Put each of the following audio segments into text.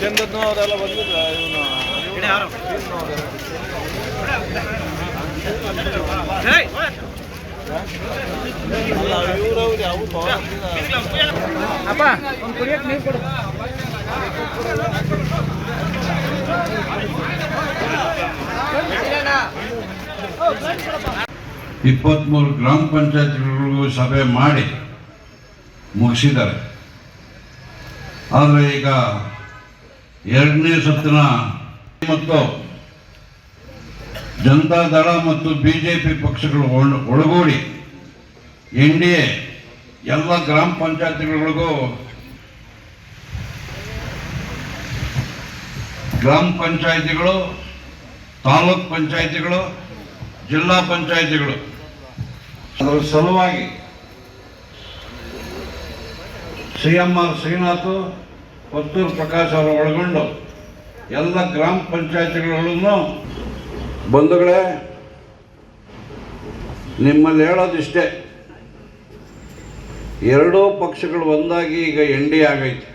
ಚಂದದ್ನು ಅವರೆಲ್ಲ ಬಂದಿದ್ರ ಇವನು ಅಪ್ಪ ಒಂದು ಕುಡಿಯಕ್ಕೆ ನೀರು ಕೊಡು ಇಪ್ಪತ್ತ್ಮೂರು ಗ್ರಾಮ ಪಂಚಾಯತ್ಗಳಿಗೂ ಸಭೆ ಮಾಡಿ ಮುಗಿಸಿದ್ದಾರೆ. ಆದರೆ ಈಗ ಎರಡನೇ ಸುತ್ತಿನ ಮತ್ತು ಜನತಾದಳ ಮತ್ತು ಬಿ ಜೆ ಪಿ ಪಕ್ಷಗಳು ಒಳ- ಒಳಗೂಡಿ ಎನ್ ಡಿ ಎ ಎಲ್ಲ ಗ್ರಾಮ ಪಂಚಾಯತ್ಗಳಿಗೂ ಗ್ರಾಮ ಪಂಚಾಯತಿಗಳು, ತಾಲೂಕ್ ಪಂಚಾಯತಿಗಳು, ಜಿಲ್ಲಾ ಪಂಚಾಯತಿಗಳು ಅದರ ಸಲುವಾಗಿ C M R Srinath, Pattur Prakash ಅವರು ಒಳಗೊಂಡು ಎಲ್ಲ ಗ್ರಾಮ ಪಂಚಾಯತಿಗಳನ್ನು ಬಂಧುಗಳೇ, ನಿಮ್ಮಲ್ಲಿ ಹೇಳೋದಿಷ್ಟೇ. ಎರಡೂ ಪಕ್ಷಗಳು ಒಂದಾಗಿ ಈಗ ಎನ್ ಡಿ ಆಗೈತೆ.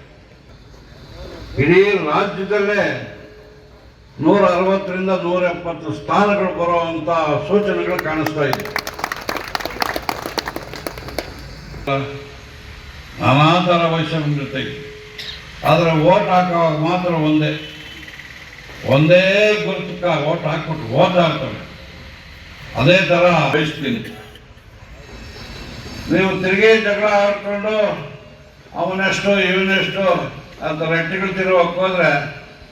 ಇಡೀ ರಾಜ್ಯದಲ್ಲೇ ನೂರ ಅರವತ್ತರಿಂದ ನೂರ ಎಪ್ಪತ್ತು ಸ್ಥಾನಗಳು ಬರುವಂತ ಸೂಚನೆಗಳು ಕಾಣಿಸ್ತಾ ಇದೆ. ನಾನಾ ಥರ ವೈಷಮ್ಯ ಜೊತೆಗೆ ಆದರೆ ಓಟ್ ಹಾಕುವಾಗ ಮಾತ್ರ ಒಂದೇ. ಒಂದೇ ಗುರುತಕ್ಕೆ ಓಟ್ ಹಾಕ್ಬಿಟ್ಟು ಓಟ್ ಆಗ್ತವೆ ಅದೇ ಥರ ಬಯಸ್ತೀನಿ. ನೀವು ತಿರುಗಿ ಜಗಳ ಆಡ್ಕೊಂಡು ಅವನೆಷ್ಟು ಇವನೆಷ್ಟು ಅಂತ ರೆಟ್ಟಿಗಳು ತಿರುವಕ್ಕೆ ಹೋದ್ರೆ